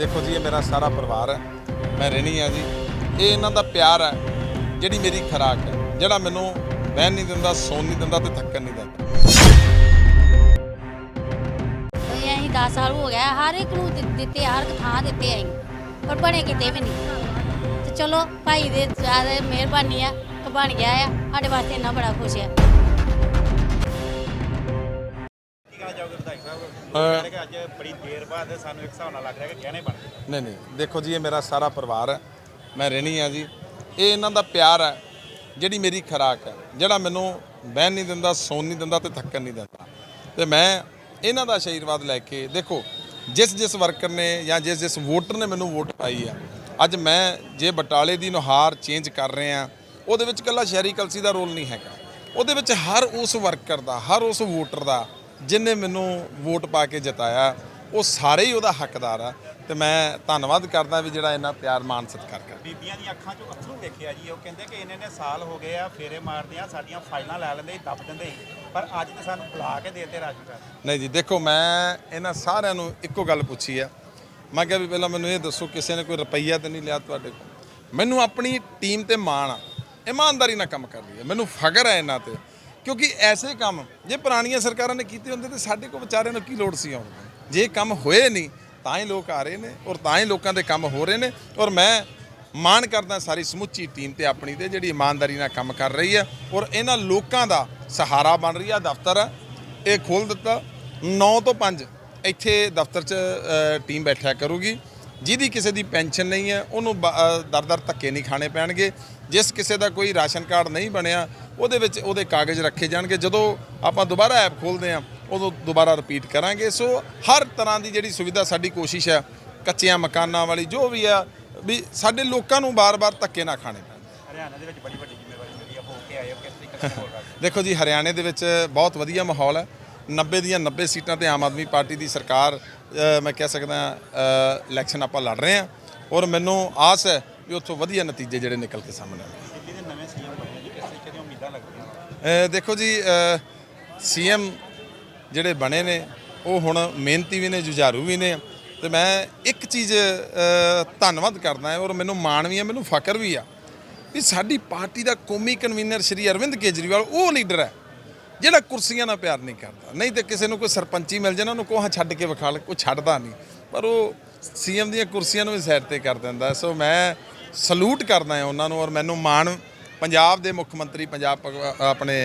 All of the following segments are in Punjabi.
ਦੇਖੋ ਜੀ, ਇਹ ਮੇਰਾ ਸਾਰਾ ਪਰਿਵਾਰ ਹੈ। ਮੈਂ ਰਹਿਣੀ ਆ ਜੀ। ਇਹ ਇਹਨਾਂ ਦਾ ਪਿਆਰ ਹੈ, ਜਿਹੜੀ ਮੇਰੀ ਖੁਰਾਕ ਹੈ। ਜਿਹੜਾ ਮੈਨੂੰ ਬਹਿਣ ਨਹੀਂ ਦਿੰਦਾ, ਸੌਣ ਨਹੀਂ ਦਿੰਦਾ ਤੇ ਥੱਕਣ ਨਹੀਂ ਦਿੰਦਾ। ਇਹ ਅਸੀਂ 10 ਸਾਲ ਹੋ ਗਿਆ, ਹਰ ਇੱਕ ਨੂੰ ਦਿ- ਦਿੱਤੇ, ਹਰ ਇੱਕ ਥਾਂ ਦਿੱਤੇ ਅਸੀਂ, ਪਰ ਬਣੇ ਕਿਤੇ ਵੀ ਨਹੀਂ। ਤੇ ਚਲੋ, ਭਾਈ ਦੇ ਜ਼ਿਆਦਾ ਮਿਹਰਬਾਨੀ ਆ, ਕਿ ਬਣ ਗਿਆ ਆ, ਸਾਡੇ ਵਾਸਤੇ ਇੰਨਾ ਬੜਾ ਖੁਸ਼ ਆ। ਕਿ ਅੱਜ ਬੜੀ ਦੇਰ ਬਾਅਦ ਸਾਨੂੰ ਇੱਕ ਹਿਸਾਬ ਨਾਲ ਲੱਗ ਰਿਹਾ ਕਿ ਗਹਿਣੇ ਬਣ ਗਏ। ਨਹੀਂ ਨਹੀਂ ਦੇਖੋ ਜੀ ਇਹ ਮੇਰਾ ਸਾਰਾ ਪਰਿਵਾਰ ਹੈ। ਮੈਂ ਰਹਿਣੀ ਆ ਜੀ। ਇਹ ਇਹਨਾਂ ਦਾ ਪਿਆਰ ਹੈ ਜਿਹੜੀ ਮੇਰੀ ਖੁਰਾਕ ਹੈ। ਜਿਹੜਾ ਮੈਨੂੰ ਬਹਿਣ ਨਹੀਂ ਦਿੰਦਾ ਸੌਣ ਨਹੀਂ ਦਿੰਦਾ ਤੇ ਥੱਕਣ ਨਹੀਂ ਦਿੰਦਾ। ਤੇ ਮੈਂ ਇਹਨਾਂ ਦਾ ਆਸ਼ੀਰਵਾਦ ਲੈ ਕੇ ਦੇਖੋ ਜਿਸ ਜਿਸ ਵਰਕਰ ਨੇ ਜਾਂ ਜਿਸ ਜਿਸ ਵੋਟਰ ਨੇ ਮੈਨੂੰ ਵੋਟ ਪਾਈ ਆ ਅੱਜ ਮੈਂ ਜੇ ਬਟਾਲੇ ਦੀ ਨੁਹਾਰ ਚੇਂਜ ਕਰ ਰਹੇ ਆ ਉਹਦੇ ਵਿੱਚ ਕੱਲਾ ਸ਼ਹਿਰੀ ਕਲਸੀ ਦਾ ਰੋਲ ਨਹੀਂ ਹੈਗਾ। ਉਹਦੇ ਵਿੱਚ ਹਰ ਉਸ ਵਰਕਰ ਦਾ ਹਰ ਉਸ ਵੋਟਰ ਦਾ ਜਿਨੇ ਮੈਨੂੰ ਵੋਟ ਪਾ ਕੇ ਜਿਤਾਇਆ ਉਹ ਸਾਰੇ ਹੀ ਉਹਦਾ ਹੱਕਦਾਰ ਆ ਤੇ ਮੈਂ ਧੰਨਵਾਦ ਕਰਦਾ ਵੀ ਜਿਹੜਾ ਇਹਨਾਂ ਪਿਆਰ ਮਾਨ ਸਤਿਕਾਰ ਕਰ ਬੀਬੀਆਂ ਦੀਆਂ ਅੱਖਾਂ 'ਚੋਂ ਅੱਥਰੂ ਵੇਖਿਆ ਜੀ ਉਹ ਕਹਿੰਦੇ ਕਿ ਇੰਨੇ ਨੇ ਸਾਲ ਹੋ ਗਏ ਆ ਫੇਰੇ ਮਾਰਦੇ ਆ ਸਾਡੀਆਂ ਫਾਈਲਾਂ ਲੈ ਲੈਂਦੇ ਦੱਬ ਦਿੰਦੇ। ਪਰ ਅੱਜ ਤੇ ਸਾਨੂੰ ਬੁਲਾ ਕੇ ਦੇਤੇ ਰਾਸ਼ਨ ਕਾਰਡ ਨਹੀਂ ਜੀ ਦੇਖੋ ਮੈਂ ਇਹਨਾਂ ਸਾਰਿਆਂ ਨੂੰ ਇੱਕੋ ਗੱਲ ਪੁੱਛੀ ਆ। ਮੈਂ ਕਿਹਾ ਵੀ ਪਹਿਲਾਂ ਮੈਨੂੰ ਇਹ ਦੱਸੋ ਕਿਸੇ ਨੇ ਕੋਈ ਰੁਪਈਆ ਤੇ ਨਹੀਂ ਲਿਆ ਤੁਹਾਡੇ ਕੋਲ? ਮੈਨੂੰ ਆਪਣੀ ਟੀਮ ਤੇ ਮਾਣ ਆ। ਇਮਾਨਦਾਰੀ ਨਾਲ ਕੰਮ ਕਰ ਰਹੀ ਹੈ ਮੈਨੂੰ ਫਖਰ ਹੈ ਇਹਨਾਂ ਤੇ। ਕਿਉਂਕਿ ਐਸੇ ਕੰਮ ਜੇ ਪੁਰਾਣੀਆਂ ਸਰਕਾਰਾਂ ਨੇ ਕੀਤੇ ਹੁੰਦੇ ਤੇ ਸਾਡੇ ਕੋਲ ਵਿਚਾਰਿਆਂ ਨੂੰ ਕੀ ਲੋੜ ਸੀ ਆਉਣ ਦੀ? ਜੇ ਕੰਮ ਹੋਏ ਨਹੀਂ, ਤਾਂ ਹੀ ਲੋਕ ਆ ਰਹੇ ਨੇ ਔਰ ਤਾਂ ਹੀ ਲੋਕਾਂ ਦੇ ਕੰਮ ਹੋ ਰਹੇ ਨੇ ਔਰ ਮੈਂ ਮਾਣ ਕਰਦਾ ਸਾਰੀ ਸਮੁੱਚੀ ਟੀਮ ਤੇ ਆਪਣੀ ਤੇ ਜਿਹੜੀ ਇਮਾਨਦਾਰੀ ਨਾਲ ਕੰਮ ਕਰ ਰਹੀ ਹੈ ਔਰ ਇਹਨਾਂ ਲੋਕਾਂ ਦਾ ਸਹਾਰਾ ਬਣ ਰਹੀ ਆ, ਦਫ਼ਤਰ ਹੈ ਇਹ ਖੋਲ ਦਿੱਤਾ। 9 ਤੋਂ 5 ਇੱਥੇ ਦਫ਼ਤਰ 'ਚ ਟੀਮ ਬੈਠਿਆ ਕਰੂਗੀ। ਜਿਹਦੀ ਕਿਸੇ ਦੀ ਪੈਨਸ਼ਨ ਨਹੀਂ ਹੈ, ਉਹਨੂੰ ਬ- ਦਰ-ਦਰ ਧੱਕੇ ਨਹੀਂ ਖਾਣੇ ਪੈਣਗੇ। ਜਿਸ ਕਿਸੇ ਦਾ ਕੋਈ ਰਾਸ਼ਨ ਕਾਰਡ ਨਹੀਂ ਬਣਿਆ ਉਹਦੇ ਵਿੱਚ ਉਹਦੇ ਕਾਗਜ਼ ਰੱਖੇ ਜਾਣਗੇ। ਜਦੋਂ ਆਪਾਂ ਦੁਬਾਰਾ ਐਪ ਖੋਲਦੇ ਆ ਉਦੋਂ ਦੁਬਾਰਾ ਰਿਪੀਟ ਕਰਾਂਗੇ। ਸੋ ਹਰ ਤਰ੍ਹਾਂ ਦੀ ਜਿਹੜੀ ਸੁਵਿਧਾ ਸਾਡੀ ਕੋਸ਼ਿਸ਼ ਹੈ ਕੱਚਿਆਂ ਮਕਾਨਾਂ ਵਾਲੀ ਜੋ ਵੀ ਆ ਵੀ ਸਾਡੇ ਲੋਕਾਂ ਨੂੰ ਬਾਰ-ਬਾਰ ਧੱਕੇ ਨਾ ਖਾਣੇ ਪੈਣ। ਹਰਿਆਣਾ ਦੇ ਵਿੱਚ ਬੜੀ ਵੱਡੀ ਜ਼ਿੰਮੇਵਾਰੀ ਮਿਲੀ ਆ ਹੋ ਕੇ ਆਏ ਹੋ ਕਿਸ ਤਰੀਕੇ ਨਾਲ ਦੇਖੋ ਜੀ ਹਰਿਆਣੇ ਦੇ ਵਿੱਚ ਬਹੁਤ ਵਧੀਆ ਮਾਹੌਲ ਹੈ। 90 ਦੀਆਂ 90 ਸੀਟਾਂ ਤੇ ਆਮ ਆਦਮੀ ਪਾਰਟੀ ਦੀ ਸਰਕਾਰ ਮੈਂ ਕਹਿ ਸਕਦਾ ਇਲੈਕਸ਼ਨ ਆਪਾਂ ਲੜ ਰਹੇ ਹਾਂ। ਔਰ ਮੈਨੂੰ ਆਸ ਹੈ ਵੀ ਉੱਥੋਂ ਵਧੀਆ ਨਤੀਜੇ ਜਿਹੜੇ ਨਿਕਲ ਕੇ ਸਾਹਮਣੇ ਆਉਣਗੇ ਦਿੱਲੀ ਦੇ ਨਵੇਂ ਸੀਐਮ ਬਣੇ ਜੀ ਕਿਸ ਤਰੀਕੇ ਦੀਆਂ ਉਮੀਦਾਂ ਲੱਗਦੀਆਂ ਦੇਖੋ ਜੀ ਸੀਐਮ ਜਿਹੜੇ ਬਣੇ ਨੇ ਉਹ ਹੁਣ ਮਿਹਨਤੀ ਵੀ ਨੇ ਜੁਝਾਰੂ ਵੀ ਨੇ। ਤੇ ਮੈਂ ਇੱਕ ਚੀਜ਼ ਧੰਨਵਾਦ ਕਰਦਾ ਹਾਂ ਔਰ ਮੈਨੂੰ ਮਾਣ ਵੀ ਹੈ ਮੈਨੂੰ ਫਖਰ ਵੀ ਆ ਵੀ ਸਾਡੀ ਪਾਰਟੀ ਦਾ ਕੌਮੀ ਕਨਵੀਨਰ ਸ਼੍ਰੀ ਅਰਵਿੰਦ ਕੇਜਰੀਵਾਲ ਉਹ ਲੀਡਰ ਹੈ ਜਿਹੜਾ ਕੁਰਸੀਆਂ ਨਾਲ ਪਿਆਰ ਨਹੀਂ ਕਰਦਾ। ਨਹੀਂ ਤੇ ਕਿਸੇ ਨੂੰ ਕੋਈ ਸਰਪੰਚੀ ਮਿਲ ਜਾਣਾ ਉਹਨੂੰ ਕੋਹਾਂ ਛੱਡ ਕੇ ਵਿਖਾ ਲੈ ਕੋਈ ਛੱਡਦਾ ਨਹੀਂ। ਪਰ ਉਹ ਸੀਐਮ ਦੀਆਂ ਕੁਰਸੀਆਂ ਨੂੰ ਵੀ ਸਾਈਡ ਤੇ ਕਰ ਦਿੰਦਾ। ਸੋ ਮੈਂ ਸਲੂਟ ਕਰਦਾ ਹਾਂ ਉਹਨਾਂ ਨੂੰ ਔਰ ਮੈਨੂੰ ਮਾਣ ਪੰਜਾਬ ਦੇ ਮੁੱਖ ਮੰਤਰੀ ਪੰਜਾਬ ਭਗਵ- ਆਪਣੇ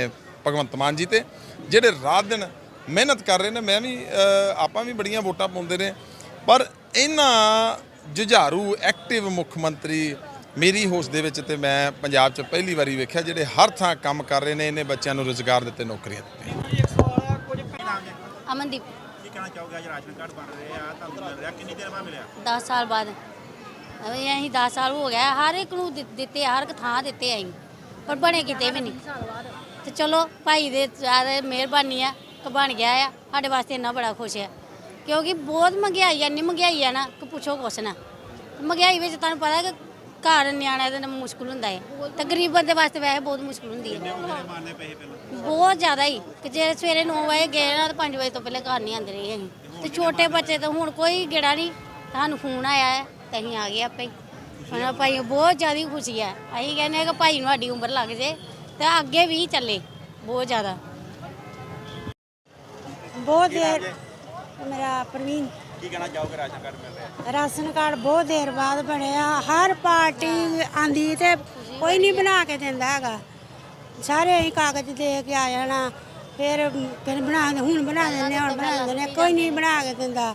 ਭਗਵੰਤ ਮਾਨ ਜੀ ਤੇ ਜਿਹੜੇ ਰਾਤ ਦਿਨ ਮਿਹਨਤ ਕਰ ਰਹੇ ਨੇ ਮੈਂ ਵੀ ਆਪਾਂ ਵੀ ਬੜੀਆਂ ਵੋਟਾਂ ਪਾਉਂਦੇ ਨੇ ਪਰ ਇਹਨਾਂ ਜੁਝਾਰੂ ਐਕਟਿਵ ਮੁੱਖ ਮੰਤਰੀ ਮੇਰੀ ਹੋਸ਼ ਦੇ ਵਿੱਚ ਤੇ ਮੈਂ ਪੰਜਾਬ 'ਚ ਪਹਿਲੀ ਵਾਰੀ ਵੇਖਿਆ ਜਿਹੜੇ ਹਰ ਥਾਂ ਕੰਮ ਕਰ ਰਹੇ ਨੇ ਇਹਨੇ ਬੱਚਿਆਂ ਨੂੰ ਰੋਜ਼ਗਾਰ ਦਿੱਤੇ ਨੌਕਰੀਆਂ ਜੀ ਅਮਨਦੀਪ। ਕੀ ਕਹਿਣਾ ਚਾਹੋਗੇ? ਅੱਜ ਰਾਸ਼ਨ ਕਾਰਡ ਬਣ ਰਹੇ ਆ ਤੁਹਾਨੂੰ ਮਿਲ ਰਿਹਾ ਕਿੰਨੀ ਦੇਰ ਬਾਅਦ ਮਿਲਿਆ? 10 ਸਾਲ ਬਾਅਦ। ਅਸੀਂ 10 ਸਾਲ ਹੋ ਗਿਆ ਹਰ ਇੱਕ ਨੂੰ ਦਿ- ਦਿੱਤੇ ਹਰ ਇੱਕ ਥਾਂ ਦਿੱਤੇ ਆਈ ਪਰ ਬਣੇ ਕਿਤੇ ਵੀ ਨਹੀਂ। ਤੇ ਚਲੋ ਭਾਈ ਦੇ ਜ਼ਿਆਦਾ ਮਿਹਰਬਾਨੀ ਆ ਕਿ ਬਣ ਗਿਆ ਆ ਸਾਡੇ ਵਾਸਤੇ ਇੰਨਾ ਬੜਾ ਖੁਸ਼ ਆ। ਕਿਉਂਕਿ ਬਹੁਤ ਮਹਿੰਗਾਈ ਆ ਇੰਨੀ ਮਹਿੰਗਾਈ ਆ ਨਾ ਕਿ ਪੁੱਛੋ ਕੁਛ ਨਾ। ਮਹਿੰਗਾਈ ਵਿੱਚ ਤੁਹਾਨੂੰ ਪਤਾ ਕਿ ਘਰ ਨਿਆਣਿਆਂ ਦੇ ਨਾਲ ਮੁਸ਼ਕਲ ਹੁੰਦਾ ਹੈ ਤੇ ਗਰੀਬ ਬੰਦੇ ਵਾਸਤੇ ਵੈਸੇ ਬਹੁਤ ਮੁਸ਼ਕਲ ਹੁੰਦੀ ਹੈ ਮੇਰੇ ਮਾਰਨੇ ਪਏ ਪਹਿਲਾਂ? ਬਹੁਤ ਜ਼ਿਆਦਾ ਹੀ ਕਿ ਜੇ ਸਵੇਰੇ 9 ਵਜੇ ਗਏ ਨਾ ਤਾਂ 5 ਵਜੇ ਤੋਂ ਪਹਿਲੇ ਘਰ ਨਹੀਂ ਆਉਂਦੇ ਰਹੇ ਅਸੀਂ। ਤੇ ਛੋਟੇ ਬੱਚੇ ਤਾਂ ਹੁਣ ਕੋਈ ਗੇੜਾ ਨਹੀਂ ਸਾਨੂੰ ਫੋਨ ਆਇਆ ਹੈ ਤੇ ਅਸੀਂ ਆ ਗਏ ਆਪੇ। ਹੁਣ ਭਾਈ ਬਹੁਤ ਜ਼ਿਆਦਾ ਖੁਸ਼ੀ ਹੈ ਅਸੀਂ ਕਹਿੰਦੇ ਹਾਂ ਕਿ ਭਾਈ ਨੂੰ ਸਾਡੀ ਉਮਰ ਲੱਗ ਜੇ ਤੇ ਅੱਗੇ ਵੀ ਚੱਲੇ ਬਹੁਤ ਜ਼ਿਆਦਾ। ਬਹੁਤ ਦੇਰ ਮੇਰਾ ਪ੍ਰਵੀਨ। ਕੀ ਕਹਿਣਾ ਚਾਹੋਗੇ ਰਾਸ਼ਨ ਕਾਰਡ ਮਿਲ ਰਿਹਾ? ਰਾਸ਼ਨ ਕਾਰਡ ਬਹੁਤ ਦੇਰ ਬਾਅਦ ਬਣਿਆ। ਹਰ ਪਾਰਟੀ ਆਂਦੀ ਤੇ ਕੋਈ ਨਹੀਂ ਬਣਾ ਕੇ ਦਿੰਦਾ ਹੈਗਾ। ਸਾਰੇ ਹੀ ਕਾਗਜ਼ ਦੇ ਕੇ ਆ ਜਾਣਾ। ਫਿਰ ਫਿਰ ਬਣਾ ਦੇ ਹੁਣ ਬਣਾ ਦਿੰਦੇ ਹੁਣ ਬਣਾ ਦਿੰਦੇ। ਕੋਈ ਨਹੀਂ ਬਣਾ ਕੇ ਦਿੰਦਾ।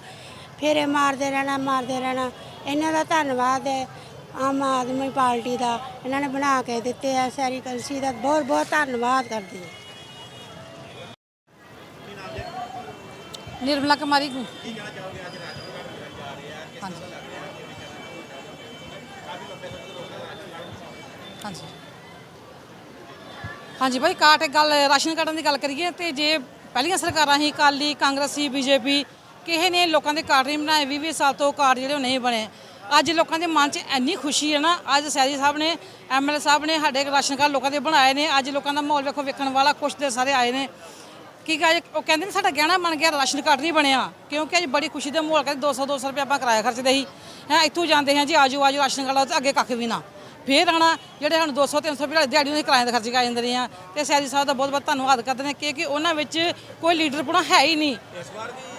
ਫਿਰ ਇਹ ਮਾਰਦੇ ਰਹਿਣਾ ਮਾਰਦੇ ਰਹਿਣਾ। ਇਹਨਾਂ ਦਾ ਧੰਨਵਾਦ ਹੈ ਆਮ ਆਦਮੀ ਪਾਰਟੀ ਦਾ। ਇਹਨਾਂ ਨੇ ਬਣਾ ਕੇ ਦਿੱਤੇ ਆ ਸਾਰੀ ਕਲਸੀ ਦਾ ਬਹੁਤ ਬਹੁਤ ਧੰਨਵਾਦ ਕਰਦੀ ਹਾਂ। ਨਿਰਮਲਾ ਕੁਮਾਰੀ ਹਾਂਜੀ। ਹਾਂਜੀ। ਭਾਈ ਕਾਟ ਗੱਲ ਰਾਸ਼ਨ ਕਾਰਡਾਂ ਦੀ ਗੱਲ ਕਰੀਏ ਤੇ ਜੇ ਪਹਿਲੀਆਂ ਸਰਕਾਰਾਂ ਸੀ ਅਕਾਲੀ ਕਾਂਗਰਸੀ ਬੀਜੇਪੀ ਕਿਸੇ ਨੇ ਲੋਕਾਂ ਦੇ ਕਾਰਡ ਨਹੀਂ ਬਣਾਏ 20 20 ਸਾਲ ਤੋਂ ਕਾਰਡ ਜਿਹੜੇ ਉਹ ਨਹੀਂ ਬਣੇ। ਅੱਜ ਲੋਕਾਂ ਦੇ ਮਨ 'ਚ ਇੰਨੀ ਖੁਸ਼ੀ ਹੈ ਨਾ, ਅੱਜ ਸੈਰੀ ਸਾਹਿਬ ਨੇ ਐਮਐਲਏ ਸਾਹਿਬ ਨੇ ਸਾਡੇ ਰਾਸ਼ਨ ਕਾਰਡ ਲੋਕਾਂ ਦੇ ਬਣਾਏ ਨੇ, ਅੱਜ ਲੋਕਾਂ ਦਾ ਮਾਹੌਲ ਵੇਖੋ ਵੇਖਣ ਵਾਲਾ ਕੁਛ ਦੇ ਸਾਰੇ ਆਏ ਨੇ। ਕੀ ਕਹੇ ਉਹ ਕਹਿੰਦੇ ਨੇ ਸਾਡਾ ਗਹਿਣਾ ਬਣ ਗਿਆ, ਰਾਸ਼ਨ ਕਾਰਡ ਨਹੀਂ ਬਣਿਆ, ਕਿਉਂਕਿ ਅੱਜ ਬੜੀ ਖੁਸ਼ੀ ਦੇ ਮਾਹੌਲ ਕਰਕੇ 200 200 ਰੁਪਏ ਆਪਾਂ ਕਿਰਾਇਆ ਖਰਚਦੇ ਸੀ। ਹੈ, ਇੱਥੋਂ ਜਾਂਦੇ ਹਾਂ ਜੀ, ਆਜੋ ਆਜੋ, ਰਾਸ਼ਨ ਕਾਰਡ ਲਓ ਤੇ ਅੱਗੇ ਕੱਖ ਵੀ ਨਾ। ਫੇਰ ਆਣਾ ਜਿਹੜੇ ਸਾਨੂੰ 200 300 ਰੁਪਏ ਦਿਹਾੜੀ ਨੂੰ ਕਿਰਾਏ ਦੇ ਖਰਚ ਆ ਜਾਂਦੇ ਨੇ ਆ। ਤੇ ਸੈਰੀ ਸਾਹਿਬ ਦਾ ਬਹੁਤ ਬਹੁਤ ਧੰਨਵਾਦ ਕਰਦੇ ਨੇ ਕਿ ਉਹਨਾਂ ਵਿੱਚ ਕੋਈ ਲੀਡਰਪੁਣਾ ਹੈ ਹੀ ਨਹੀਂ। ਇਸ ਵਾਰ ਵੀ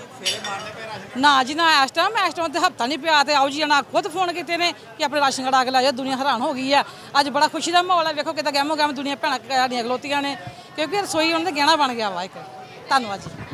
ਨਾ ਜੀ, ਨਾ ਇਸ ਟਾਈਮ ਇਸ ਟਾਈਮ ਤੇ ਹਫਤਾ ਨਹੀਂ ਪਿਆ ਤੇ ਆਓ ਜੀ ਨਾ ਖੁਦ ਫੋਨ ਕੀਤੇ ਨੇ ਕਿ ਆਪਣੇ ਰਾਸ਼ਨ ਕਾਰਡ ਆ ਕੇ ਲੈ ਜਾਓ, ਦੁਨੀਆ ਹੈਰਾਨ ਹੋ ਗਈ ਆ। ਅੱਜ ਬੜਾ ਖੁਸ਼ੀ ਦਾ ਮਾਹੌਲ ਹੈ ਵੇਖੋ ਕਿਤੇ ਗਹਿਮੋ ਗਹਿਮ ਦੁਨੀਆ ਭੈਣਾਂ, ਸਾਡੀਆਂ ਖਲੋਤੀਆਂ ਨੇ। ਕਿਉਂਕਿ ਰਸੋਈ ਉਹਨਾਂ ਦਾ ਗਹਿਣਾ ਬਣ ਗਿਆ ਵਾ ਇੱਕ। ਧੰਨਵਾਦ ਜੀ।